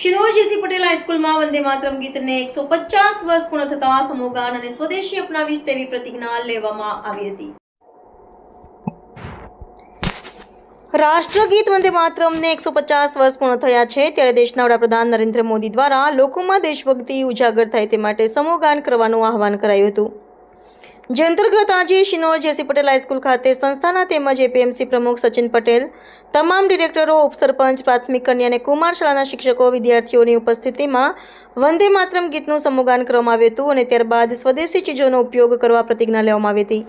હાઈસ્કૂલમાં વંદે માતરમ ગીતને એકસો પચાસ વર્ષ પૂર્ણ થતા સમૂહગાન અને સ્વદેશી અપનાવીશ તેવી પ્રતિજ્ઞા લેવામાં આવી હતી. રાષ્ટ્રગીત વંદે માતરમને એકસો પચાસ વર્ષ પૂર્ણ થયા છે ત્યારે દેશના વડાપ્રધાન નરેન્દ્ર મોદી દ્વારા લોકોમાં દેશભક્તિ ઉજાગર થાય તે માટે સમૂહગાન કરવાનું આહવાન કરાયું હતું. જે અંતર્ગત આજે શિનોર જેસી પટેલ હાઈસ્કૂલ ખાતે સંસ્થાના તેમજ એપીએમસી પ્રમુખ સચિન પટેલ, તમામ ડિરેક્ટરો, ઉપસરપંચ, પ્રાથમિક કન્યા અને કુમાર શાળાના શિક્ષકો, વિદ્યાર્થીઓની ઉપસ્થિતિમાં વંદે માતરમ ગીતનું સમુગાન કરવામાં આવ્યું હતું અને ત્યારબાદ સ્વદેશી ચીજોનો ઉપયોગ કરવા પ્રતિજ્ઞા લેવામાં આવી હતી.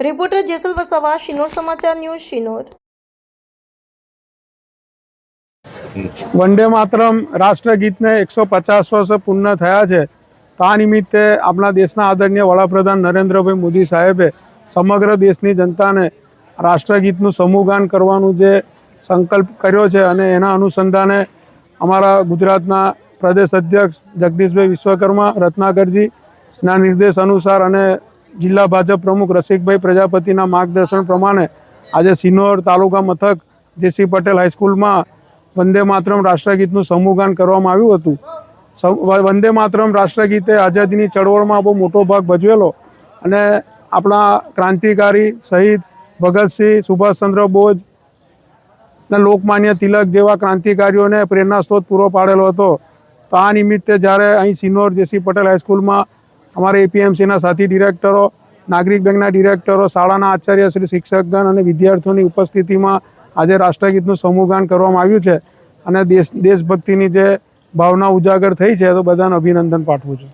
રિપોર્ટર જેસલ વસાવા, શિનોર સમાચાર ન્યૂઝ શિનોર. વંદે માતરમ રાષ્ટ્રગીતને એકસો પચાસ વર્ષ પૂર્ણ થયા છે. તો આ નિમિત્તે આપણા દેશના આદરણીય વડાપ્રધાન નરેન્દ્રભાઈ મોદી સાહેબે સમગ્ર દેશની જનતાને રાષ્ટ્રગીતનું સમૂહગાન કરવાનું જે સંકલ્પ કર્યો છે અને એના અનુસંધાને અમારા ગુજરાતના પ્રદેશ અધ્યક્ષ જગદીશભાઈ વિશ્વકર્મા રત્નાકરજીના નિર્દેશ અનુસાર અને જિલ્લા ભાજપ પ્રમુખ રસિકભાઈ પ્રજાપતિના માર્ગદર્શન પ્રમાણે આજે સિનોર તાલુકા મથક જેસી પટેલ હાઈસ્કૂલમાં વંદે માતરમ રાષ્ટ્રગીતનું સમૂહગાન કરવામાં આવ્યું હતું. વંદે માતરમ રાષ્ટ્રગીતે આઝાદીની ચળવળમાં બહુ મોટો ભાગ ભજવેલો. અને આપણા ક્રાંતિકારી શહીદ ભગતસિંહ, સુભાષચંદ્ર બોઝ ને લોકમાન્ય તિલક જેવા ક્રાંતિકારીઓને પ્રેરણા સ્ત્રોત પૂરો પાડેલો હતો. તો આ નિમિત્તે જ્યારે અહીં સિનોર જેસી પટેલ હાઈસ્કૂલમાં અમારા એપીએમસીના સાથી ડિરેક્ટરો, નાગરિક બેંકના ડિરેક્ટરો, શાળાના આચાર્ય શ્રી શિક્ષકગણ અને વિદ્યાર્થીઓની ઉપસ્થિતિમાં આજે રાષ્ટ્રગીતનું સમૂહગાન કરવામાં આવ્યું છે. અને દેશ દેશભક્તિની જે ભાવના ઉજાગર થઈ છે તો બધાને અભિનંદન પાઠવું છું.